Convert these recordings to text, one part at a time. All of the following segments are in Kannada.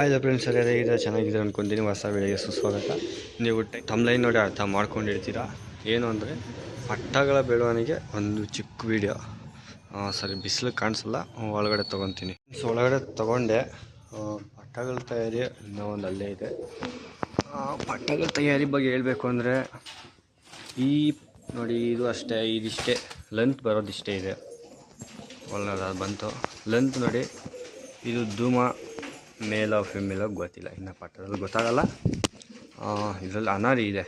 ಆಯ್ತು ಫ್ರೆಂಡ್ಸ್ ಸರಿ ಇದೆ ಚೆನ್ನಾಗಿದೆ ಅನ್ಕೊಂತೀನಿ. ಹೊಸ ಬೆಳೆಗೆ ಸುಸ್ವಾಗತ. ನೀವು ತಮ್ಲೈನ್ ನೋಡಿ ಅರ್ಥ ಮಾಡ್ಕೊಂಡಿರ್ತೀರಾ? ಏನು ಅಂದರೆ ಪಟ್ಟಗಳ ಬೆಳವಣಿಗೆ ಒಂದು ಚಿಕ್ಕ ವೀಡಿಯೋ ಸರಿ, ಬಿಸಿಲು ಕಾಣಿಸಲ್ಲ ಒಳಗಡೆ ತೊಗೊತೀನಿ. ಸೊ ಒಳಗಡೆ ತೊಗೊಂಡೆ. ಪಟ್ಟಗಳ ತಯಾರಿ ಇನ್ನೂ ಒಂದು ಅಲ್ಲೇ ಇದೆ. ಪಟ್ಟಗಳ ತಯಾರಿ ಬಗ್ಗೆ ಹೇಳಬೇಕು ಅಂದರೆ, ಈ, ನೋಡಿ, ಇದು ಅಷ್ಟೇ, ಇದಿಷ್ಟೇ. ಲೆಂತ್ ಬರೋದಿಷ್ಟೇ ಇದೆ. ಒಳ್ಳೆದ ಬಂತು. ಲೆಂತ್ ನೋಡಿ, ಇದು ಧೂಮ. ಮೇಲ ಫಿಮೇಲ ಗೊತ್ತಿಲ್ಲ, ಇನ್ನು ಪಟ್ಟದಲ್ಲಿ ಗೊತ್ತಾಗಲ್ಲ. ಇದರಲ್ಲಿ ಅನಾರಿ ಇದೆ.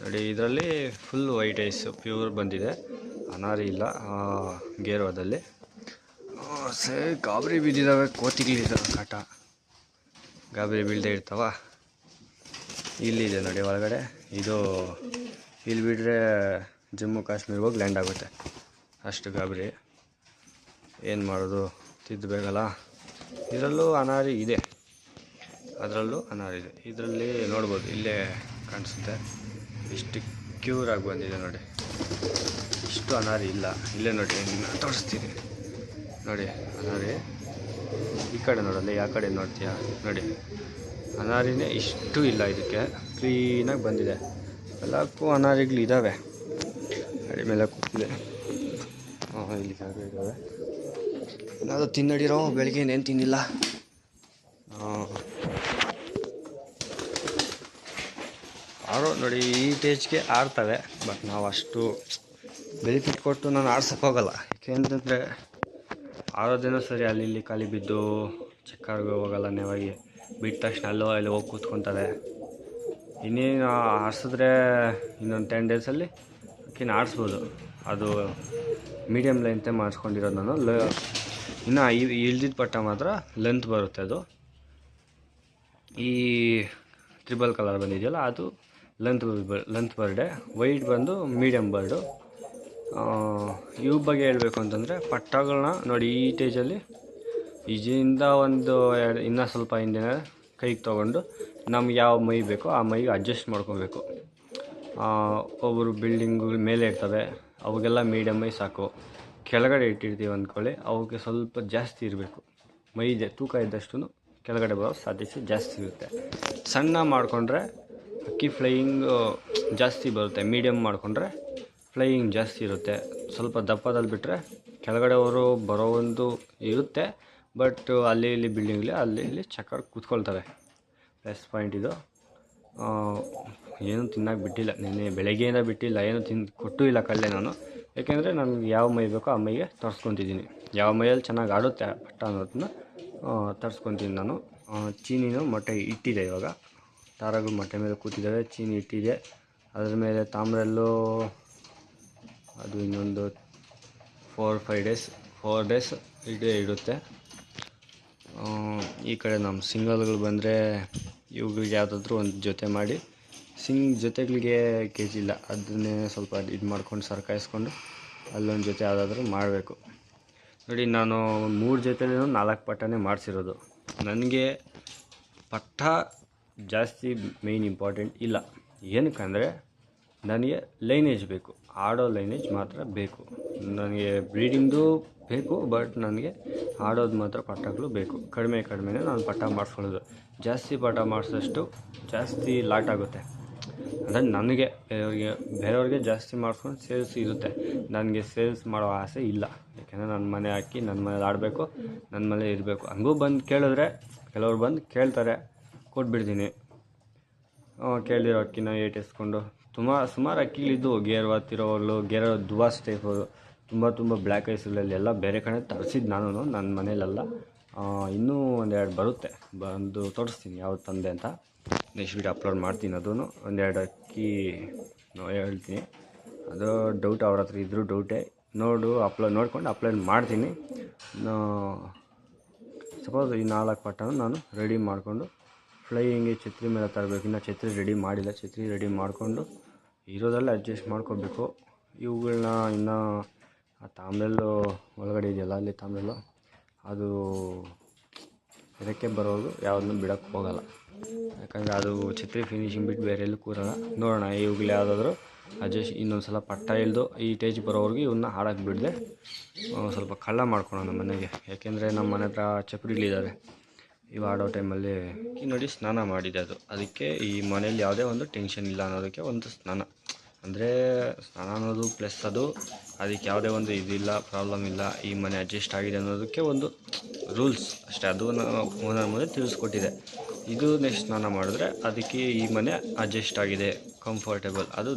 ನೋಡಿ, ಇದರಲ್ಲಿ ಫುಲ್ ವೈಟ್ ಐಸ್ ಪ್ಯೂರ್ ಬಂದಿದೆ. ಅನಾರಿ ಇಲ್ಲ ಗೇರ್ವಾದಲ್ಲಿ. ಸೇ, ಗಾಬರಿ ಬಿದ್ದಿದ್ದಾವೆ ಕೋತಿಗಳಿದ್ದಾವೆ ಕಾಟ. ಗಾಬರಿ ಬೀಳದೆ ಇರ್ತಾವ. ಇಲ್ಲಿದೆ ನೋಡಿ, ಒಳಗಡೆ. ಇದು, ಇಲ್ಲಿ ಬಿಟ್ಟರೆ ಜಮ್ಮು ಕಾಶ್ಮೀರ ಹೋಗಿ ಲ್ಯಾಂಡ್ ಆಗುತ್ತೆ. ಅಷ್ಟು ಗಾಬರಿ. ಏನು ಮಾಡೋದು? ತಿದ್ದಬೇಕಲ್ಲ ಇದರಲ್ಲೂ ಅನಾರಿ ಇದೆ. ಅದರಲ್ಲೂ ಅನಾರಿ ಇದೆ. ಇದರಲ್ಲಿ ನೋಡ್ಬೋದು, ಇಲ್ಲೇ ಕಾಣಿಸುತ್ತೆ. ಇಷ್ಟು ಕ್ಯೂರ್ ಆಗಿ ಬಂದಿದೆ ನೋಡಿ. ಇಷ್ಟು ಅನಾರಿ ಇಲ್ಲ. ಇಲ್ಲೇ ನೋಡಿ ತೋರಿಸ್ತೀನಿ. ನೋಡಿ, ಅನಾರಿ ಈ ಕಡೆ ನೋಡಲ್ಲ, ಯಾವ ಕಡೆ ನೋಡ್ತೀಯಾ? ನೋಡಿ, ಅನಾರಿನೇ ಇಷ್ಟು ಇಲ್ಲ ಇದಕ್ಕೆ. ಕ್ಲೀನಾಗಿ ಬಂದಿದೆ. ಎಲ್ಲಕ್ಕೂ ಅನಾರಿಗಳು ಇದ್ದಾವೆ. ಅಡಿ ಮೇಲೆ ಕೂತಿದೆ. ಹಾಂ ಇಲ್ಲಿ ಇದ್ದಾವೆ. ಏನಾದರೂ ತಿನ್ನಡಿರೋ ಬೆಳಿಗ್ಗೆ ಏನು ತಿನ್ನಿಲ್ಲ. ಆರೋ ನೋಡಿ, ಈ ಟೇಜ್ಗೆ ಆಡ್ತವೆ, ಬಟ್ ನಾವು ಅಷ್ಟು ಬೆನಿಫಿಟ್ ಕೊಟ್ಟು ನಾನು ಆಡ್ಸಕ್ಕೆ ಹೋಗಲ್ಲ. ಏಕೆಂತಂದರೆ ಆರೋ ದಿನ ಸರಿ ಅಲ್ಲಿ ಇಲ್ಲಿ ಖಾಲಿ ಬಿದ್ದು ಚಕ್ಕಾಗಿ ಹೋಗಲ್ಲ, ನೇವಾಗಿ ಬಿಟ್ಟ ತಕ್ಷಣ ಅಲ್ಲೋ ಅಲ್ಲಿ ಹೋಗಿ ಕೂತ್ಕೊತವೆ. ಇನ್ನೇನು ಆಡಿಸಿದ್ರೆ ಇನ್ನೊಂದು ಟೆನ್ ಡೇಸಲ್ಲಿ ಅಕ್ಕಿನ ಆಡಿಸ್ಬೋದು. ಅದು ಮೀಡಿಯಮ್ ಲೆಂತೆ ಮಾಡಿಸ್ಕೊಂಡಿರೋದು ನಾನು. ಲ, ಇನ್ನು ಇಳ್ದಿದ್ದ ಪಟ್ಟ ಮಾತ್ರ ಲೆಂತ್ ಬರುತ್ತೆ ಅದು. ಈ ತ್ರಿಬಲ್ ಕಲರ್ ಬಂದಿದೆಯಲ್ಲ, ಅದು ಲೆಂತ್ ಲೆಂತ್ ಬರ್ಡೆ ವೈಟ್ ಬಂದು ಮೀಡಿಯಮ್ ಬರ್ಡು ಇವ್ ಬಗ್ಗೆ ಹೇಳಬೇಕು ಅಂತಂದರೆ ಪಟ್ಟಗಳನ್ನ ನೋಡಿ, ಈ ಟೇಜಲ್ಲಿ ಈಜಿಂದ ಒಂದು ಎರಡು, ಇನ್ನೂ ಸ್ವಲ್ಪ ಹಿಂದಿನ ಕೈಗೆ ತೊಗೊಂಡು ನಮ್ಗೆ ಯಾವ ಮೈ ಬೇಕೋ ಆ ಮೈಗೆ ಅಡ್ಜಸ್ಟ್ ಮಾಡ್ಕೊಬೇಕು. ಒಬ್ಬರು ಬಿಲ್ಡಿಂಗ್ ಮೇಲೆ ಇರ್ತವೆ. ಅವಾಗೆಲ್ಲ ಮೀಡಿಯಮ್ಮೇ ಸಾಕು. ಕೆಳಗಡೆ ಇಟ್ಟಿರ್ತೀವಿ ಅಂದ್ಕೊಳ್ಳಿ ಅವಕ್ಕೆ ಸ್ವಲ್ಪ ಜಾಸ್ತಿ ಇರಬೇಕು. ಮೈ ಜ, ತೂಕ ಇದ್ದಷ್ಟು ಕೆಳಗಡೆ ಬರೋ ಸಾಧ್ಯತೆ ಜಾಸ್ತಿ ಇರುತ್ತೆ. ಸಣ್ಣ ಮಾಡಿಕೊಂಡ್ರೆ ಅಕ್ಕಿ ಫ್ಲೈಯಿಂಗ್ ಜಾಸ್ತಿ ಬರುತ್ತೆ. ಮೀಡಿಯಮ್ ಮಾಡಿಕೊಂಡ್ರೆ ಫ್ಲೈಯಿಂಗ್ ಜಾಸ್ತಿ ಇರುತ್ತೆ. ಸ್ವಲ್ಪ ದಪ್ಪದಲ್ಲಿ ಬಿಟ್ಟರೆ ಕೆಳಗಡೆಯವರು ಬರೋ ಒಂದು ಇರುತ್ತೆ ಬಟ್ ಅಲ್ಲಿ ಇಲ್ಲಿ ಬಿಲ್ಡಿಂಗ್ಲಿ ಅಲ್ಲಿ ಇಲ್ಲಿ ಚಕ್ಕರ್ ಕೂತ್ಕೊಳ್ತವೆ. ಪ್ಲಸ್ ಪಾಯಿಂಟ್ ಇದು. ಏನು ತಿನ್ನಕ್ಕೆ ಬಿಟ್ಟಿಲ್ಲ. ನಿನ್ನೆ ಬೆಳಗ್ಗೆಯಿಂದ ಬಿಟ್ಟಿಲ್ಲ, ಏನು ತಿನ್, ಕೊಟ್ಟೂ ಇಲ್ಲ ಕಳ್ಳೆ ನಾನು. ಏಕೆಂದರೆ ನನಗೆ ಯಾವ ಮೈ ಬೇಕೋ ಆ ಮೈಗೆ ತರಿಸ್ಕೊತಿದ್ದೀನಿ. ಯಾವ ಮೈಯಲ್ಲಿ ಚೆನ್ನಾಗಿ ಆಡುತ್ತೆ ಪಟ್ಟ ಅನ್ನೋದನ್ನ ತರಿಸ್ಕೊತೀನಿ ನಾನು. ಚೀನಿನೂ ಮೊಟ್ಟೆ ಇಟ್ಟಿದೆ ಇವಾಗ. ತಾರಾಗಳು ಮೊಟ್ಟೆ ಮೇಲೆ ಕೂತಿದ್ದಾವೆ ಚೀನಿ ಇಟ್ಟಿದೆ. ಅದ್ರ ಮೇಲೆ ತಾಮ್ರಲ್ಲೂ ಅದು ಇನ್ನೊಂದು four five days four days ಇಡೇ ಇಡುತ್ತೆ ಈ ಕಡೆ ನಮ್ಮ ಸಿಂಗಲ್ಗಳು ಬಂದರೆ ಇವುಗಳಿಗೆ ಯಾವುದಾದ್ರೂ ಒಂದು ಜೊತೆ ಮಾಡಿ ಸಿಂಗ್ ಜೊತೆಗಳಿಗೆ ಕೆ ಜಿ ಇಲ್ಲ. ಅದನ್ನೇ ಸ್ವಲ್ಪ ಇದು ಮಾಡ್ಕೊಂಡು ಸರ್ಕಾಯಿಸ್ಕೊಂಡು ಅಲ್ಲೊಂದು ಜೊತೆ ಯಾವುದಾದ್ರೂ ಮಾಡಬೇಕು. ನೋಡಿ, ನಾನು ಮೂರು ಜೊತೆಲೂ ನಾಲ್ಕು ಪಟ್ಟನೇ ಮಾಡಿಸಿರೋದು. ನನಗೆ ಪಟ್ಟ ಜಾಸ್ತಿ ಮೇಯ್ನ್ ಇಂಪಾರ್ಟೆಂಟ್ ಇಲ್ಲ. ಏನಕ್ಕಂದರೆ, ನನಗೆ ಲೈನೇಜ್ ಬೇಕು. ಆಡೋ ಲೈನೇಜ್ ಮಾತ್ರ ಬೇಕು. ನನಗೆ ಬ್ರೀಡಿಂಗ್ದು ಬೇಕು ಬಟ್ ನನಗೆ ಆಡೋದು ಮಾತ್ರ ಪಟ್ಟಗಳು ಬೇಕು. ಕಡಿಮೆ ಕಡಿಮೆನೇ ನಾನು ಪಟ್ಟ ಮಾಡಿಸ್ಕೊಳ್ಳೋದು. ಜಾಸ್ತಿ ಪಟ್ಟ ಮಾಡಿಸಿದಷ್ಟು ಜಾಸ್ತಿ ಲಾಟ್ ಆಗುತ್ತೆ. ಅಂದರೆ ನನಗೆ ಬೇರೆಯವ್ರಿಗೆ ಬೇರೆಯವ್ರಿಗೆ ಜಾಸ್ತಿ ಮಾಡ್ಕೊಂಡು ಸೇಲ್ಸ್ ಇರುತ್ತೆ. ನನಗೆ ಸೇಲ್ಸ್ ಮಾಡೋ ಆಸೆ ಇಲ್ಲ. ಯಾಕೆಂದರೆ ನನ್ನ ಮನೆ ಹಾಕಿ ನನ್ನ ಮನೇಲಿ ಆಡಬೇಕು ನನ್ನ ಮನೇಲಿ ಇರಬೇಕು. ಹಂಗೂ ಬಂದು ಕೇಳಿದ್ರೆ, ಕೆಲವ್ರು ಬಂದು ಕೇಳ್ತಾರೆ, ಕೊಟ್ಬಿಡ್ತೀನಿ. ಕೇಳಿರೋ ಅಕ್ಕಿನ ಏಟಿಸ್ಕೊಂಡು. ತುಂಬ, ಸುಮಾರು ಅಕ್ಕಿಗಳಿದ್ದು ಗೇರ್ ತಿರೋವಾಗಲು ಗೇರ್ ದುಬಾಸ್ ಟೈಪು ತುಂಬ ತುಂಬ ಬ್ಲ್ಯಾಕ್ ಐಸ್ಗಳಲ್ಲಿ ಎಲ್ಲ ಬೇರೆ ಕಡೆ ತರಿಸಿದ್ದು ನಾನು ನನ್ನ ಮನೇಲೆಲ್ಲ ಇನ್ನೂ ಒಂದೆರಡು ಬರುತ್ತೆ. ಬಂದು ತೋರಿಸ್ತೀನಿ, ಯಾವ್ದು ತಂದೆ ಅಂತ. ನೆಕ್ಸ್ಟ್ ವೀಡಿಯೋ ಅಪ್ಲೋಡ್ ಮಾಡ್ತೀನಿ ಅದೂ ಒಂದೆರಡು ಅಕ್ಕಿ ಹೇಳ್ತೀನಿ. ಅದು ಡೌಟ್ ಅವ್ರ ಹತ್ರ ಇದ್ದರೂ ಡೌಟೇ ನೋಡು ಅಪ್ಲೋಡ್ ನೋಡ್ಕೊಂಡು ಅಪ್ಲೋಡ್ ಮಾಡ್ತೀನಿ. ಸಪೋಸ್ ಈ ನಾಲ್ಕು ಪಟ್ಟನ ನಾನು ರೆಡಿ ಮಾಡಿಕೊಂಡು ಫ್ಲೈಯಿಂಗ್ಗೆ ಛತ್ರಿ ಮೇಲೆ ತರಬೇಕು. ಇನ್ನು ಛತ್ರಿ ರೆಡಿ ಮಾಡಿಲ್ಲ. ಛತ್ರಿ ರೆಡಿ ಮಾಡಿಕೊಂಡು ಇರೋದೆಲ್ಲ ಅಡ್ಜಸ್ಟ್ ಮಾಡ್ಕೋಬೇಕು. ಇವುಗಳನ್ನ ಇನ್ನು ಆ ತಾಮ್ರೆಲ್ಲು ಒಳಗಡೆ ಇದೆಯಲ್ಲ, ಅಲ್ಲಿ ತಾಮ್ರೆಲ್ಲು ಅದು ಇದಕ್ಕೆ ಬರೋದು ಯಾವುದನ್ನು ಬಿಡೋಕ್ಕೆ ಹೋಗಲ್ಲ. ಯಾಕಂದರೆ ಅದು ಛತ್ರಿ ಫಿನಿಶಿಂಗ್ ಬಿಟ್ಟು ಬೇರೆ ಎಲ್ಲೂ ಕೂರಲ್ಲ. ನೋಡೋಣ ಇವುಗಳು ಯಾವುದಾದ್ರೂ ಅಡ್ಜಸ್ಟ್ ಇನ್ನೊಂದು ಸಲ ಪಟ್ಟ ಇಲ್ದು ಈ ಟೇಜ್ ಬರೋವರೆಗೂ ಇವನ್ನ ಹಾಡಕ್ಕೆ ಬಿಡದೆ. ಸ್ವಲ್ಪ ಕಳ್ಳ ಮಾಡ್ಕೊಳೋಣ ಮನೆಗೆ. ಯಾಕೆಂದರೆ ನಮ್ಮ ಮನೆ ಹತ್ರ ಇಳಿದಾರೆ ಇವು ಆಡೋ ಟೈಮಲ್ಲಿ ಈ ನೋಡಿ ಸ್ನಾನ ಮಾಡಿದೆ ಅದು. ಅದಕ್ಕೆ ಈ ಮನೇಲಿ ಯಾವುದೇ ಒಂದು ಟೆನ್ಷನ್ ಇಲ್ಲ ಅನ್ನೋದಕ್ಕೆ ಒಂದು ಸ್ನಾನ. ಅಂದರೆ ಸ್ನಾನ ಅನ್ನೋದು ಪ್ಲಸ್ ಅದು ಅದಕ್ಕೆ ಯಾವುದೇ ಒಂದು ಇದಿಲ್ಲ ಪ್ರಾಬ್ಲಮ್ ಇಲ್ಲ. ಈ ಮನೆ ಅಡ್ಜಸ್ಟ್ ಆಗಿದೆ ಅನ್ನೋದಕ್ಕೆ ಒಂದು ರೂಲ್ಸ್ ಅಷ್ಟೇ. ಅದು ಓನರ್ ಮುಂದೆ ತಿಳಿಸ್ಕೊಟ್ಟಿದೆ. ಇದು ನೆಕ್ಸ್ಟ್ ಸ್ನಾನ ಮಾಡಿದ್ರೆ ಅದಕ್ಕೆ ಈ ಮನೆ ಅಡ್ಜಸ್ಟ್ ಆಗಿದೆ ಕಂಫರ್ಟೇಬಲ್ ಅದು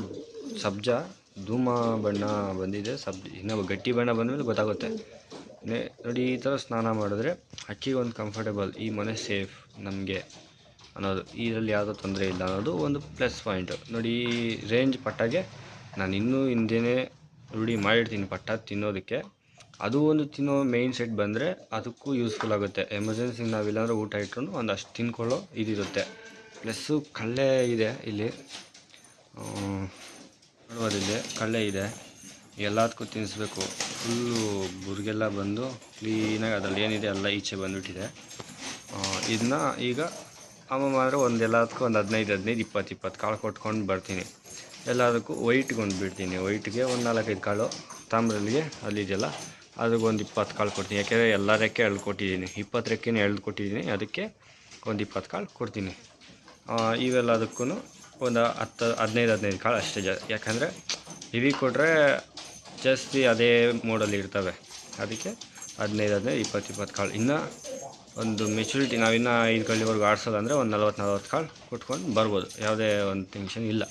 ಸಬ್ಜ, ಧೂಮ ಬಣ್ಣ ಬಂದಿದೆ ಸಬ್ ಇನ್ನೂ ಗಟ್ಟಿ ಬಣ್ಣ ಬಂದಮೇಲೆ ಗೊತ್ತಾಗುತ್ತೆ. ನೋಡಿ ಈ ಥರ ಸ್ನಾನ ಮಾಡಿದ್ರೆ ಅಕ್ಕಿಗೆ ಒಂದು ಕಂಫರ್ಟೇಬಲ್ ಈ ಮನೆ ಸೇಫ್ ನಮಗೆ ಅನ್ನೋದು. ಇದರಲ್ಲಿ ಯಾವುದೋ ತೊಂದರೆ ಇಲ್ಲ ಅನ್ನೋದು ಒಂದು ಪ್ಲಸ್ ಪಾಯಿಂಟು ನೋಡಿ ಈ ರೇಂಜ್ ಪಟ್ಟಾಗೆ ನಾನು ಇನ್ನೂ ಹಿಂದೆನೇ ರೂಢಿ ಮಾಡಿರ್ತೀನಿ ಪಟ್ಟ ತಿನ್ನೋದಕ್ಕೆ. ಅದು ಒಂದು ತಿನ್ನೋ ಮೇಯ್ನ್ ಸೆಟ್ ಬಂದರೆ ಅದಕ್ಕೂ ಯೂಸ್ಫುಲ್ ಆಗುತ್ತೆ. ಎಮರ್ಜೆನ್ಸಿಗೆ ನಾವಿಲ್ಲಾಂದ್ರೆ ಊಟ ಇಟ್ರು ಒಂದು ಅಷ್ಟು ತಿನ್ಕೊಳ್ಳೋ ಇದಿರುತ್ತೆ. ಪ್ಲಸ್ಸು ಕಳ್ಳೆ ಇದೆ ಇಲ್ಲಿ. ನೋಡ್ಬೋದಿದೆ ಕಳ್ಳೆ ಇದೆ. ಎಲ್ಲದಕ್ಕೂ ತಿನ್ನಿಸ್ಬೇಕು ಫುಲ್ಲು ಬುರ್ಗೆಲ್ಲ ಬಂದು ಕ್ಲೀನಾಗಿ ಅದರಲ್ಲಿ ಏನಿದೆ ಎಲ್ಲ ಈಚೆ ಬಂದುಬಿಟ್ಟಿದೆ. ಇದನ್ನ ಈಗ ಅಮ್ಮ ಮಾತ್ರ ಒಂದು ಎಲ್ಲದಕ್ಕೂ ಒಂದು ಹದಿನೈದು ಹದಿನೈದು, ಇಪ್ಪತ್ತು ಇಪ್ಪತ್ತು ಕಾಳು ಕೊಟ್ಕೊಂಡು ಬರ್ತೀನಿ. ಎಲ್ಲದಕ್ಕೂ ವೈಟ್ಗೊಂಡು ಬಿಡ್ತೀನಿ ವೈಟ್ಗೆ ಒಂದು ನಾಲ್ಕೈದು ಕಾಳು ತಾಮ್ರಲ್ಲಿಗೆ ಅಲ್ಲಿದೆಯಲ್ಲ. ಅದಕ್ಕೆ ಒಂದು ಇಪ್ಪತ್ತು ಕಾಳು ಕೊಡ್ತೀನಿ. ಯಾಕೆಂದರೆ ಎಲ್ಲ ರೆಕ್ಕೆ ಎಳ್ದು ಕೊಟ್ಟಿದ್ದೀನಿ. ಇಪ್ಪತ್ತು ರೆಕ್ಕೆನೇ ಎಳ್ದು ಕೊಟ್ಟಿದ್ದೀನಿ. ಅದಕ್ಕೆ ಒಂದು ಇಪ್ಪತ್ತು ಕಾಳು ಕೊಡ್ತೀನಿ. ಇವೆಲ್ಲದಕ್ಕೂ ಒಂದು ಹತ್ತು, ಹದಿನೈದು ಹದಿನೈದು ಕಾಳು ಅಷ್ಟೇ ಜಾ, ಯಾಕಂದರೆ ಇವಿ ಕೊಟ್ಟರೆ ಜಾಸ್ತಿ ಅದೇ ಮೋಡಲ್ಲಿ ಇರ್ತವೆ. ಅದಕ್ಕೆ ಹದಿನೈದು ಹದಿನೈದು, ಇಪ್ಪತ್ತು ಇಪ್ಪತ್ತು ಕಾಳು ಇನ್ನು ಒಂದು ಮೆಚುರಿಟಿ ನಾವಿನ್ನೂ ಐದು ಕಳ್ಳಿವರೆಗೂ ಆಡ್ಸೋದಂದರೆ ಒಂದು ನಲ್ವತ್ತು ನಲ್ವತ್ತು ಕಾಳು ಕೊಟ್ಕೊಂಡು ಬರ್ಬೋದು. ಯಾವುದೇ ಒಂದು ಟೆನ್ಷನ್ ಇಲ್ಲ.